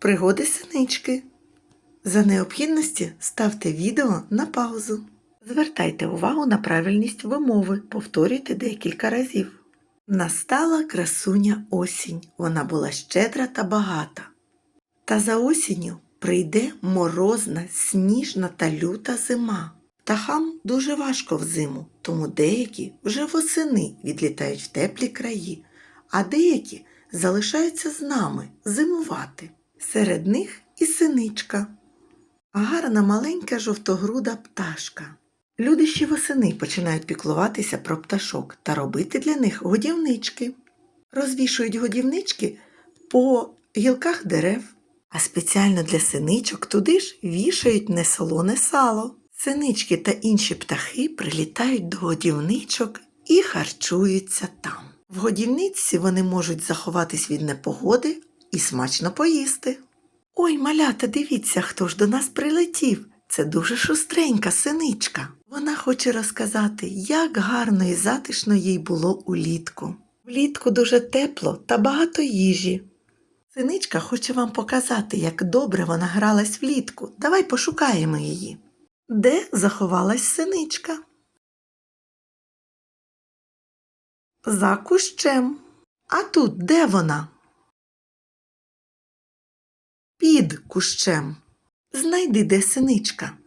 Пригоди синички. За необхідності ставте відео на паузу. Звертайте увагу на правильність вимови, повторюйте декілька разів. Настала красуня осінь, вона була щедра та багата. Та за осінню прийде морозна, сніжна та люта зима. Птахам дуже важко взиму, тому деякі вже восени відлітають в теплі краї, а деякі залишаються з нами зимувати. Серед них і синичка. Гарна маленька жовтогруда пташка. Люди ще восени починають піклуватися про пташок та робити для них годівнички. Розвішують годівнички по гілках дерев, а спеціально для синичок туди ж вішають несолоне сало. Синички та інші птахи прилітають до годівничок і харчуються там. В годівниці вони можуть заховатись від непогоди і смачно поїсти. Ой, малята, дивіться, хто ж до нас прилетів. Це дуже шустренька синичка. Вона хоче розказати, як гарно і затишно їй було улітку. Влітку дуже тепло та багато їжі. Синичка хоче вам показати, як добре вона гралась влітку. Давай пошукаємо її. Де заховалась синичка? За кущем. А тут де вона? Під кущем. Знайди, де синичка.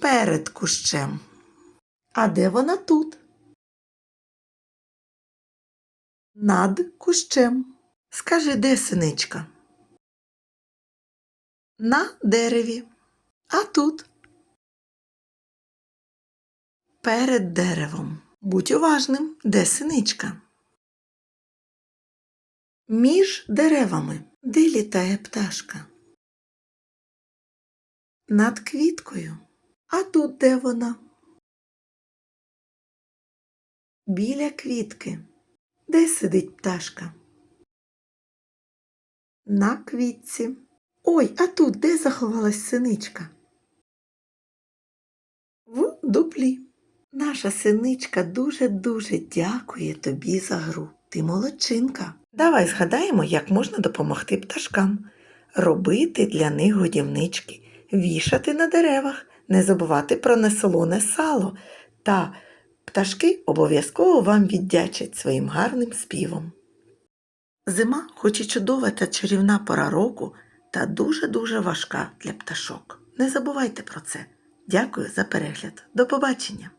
Перед кущем. А де вона тут? Над кущем. Скажи, де синичка? На дереві. А тут? Перед деревом. Будь уважним, де синичка? Між деревами. Де літає пташка? Над квіткою. А тут де вона? Біля квітки. Де сидить пташка? На квітці. Ой, а тут де заховалась синичка? В дуплі. Наша синичка дуже-дуже дякує тобі за гру. Ти молодчинка. Давай згадаємо, як можна допомогти пташкам. Робити для них годівнички, вішати на деревах, не забувати про несолоне сало. Та пташки обов'язково вам віддячать своїм гарним співом. Зима, хоч і чудова та чарівна пора року, та дуже-дуже важка для пташок. Не забувайте про це. Дякую за перегляд. До побачення!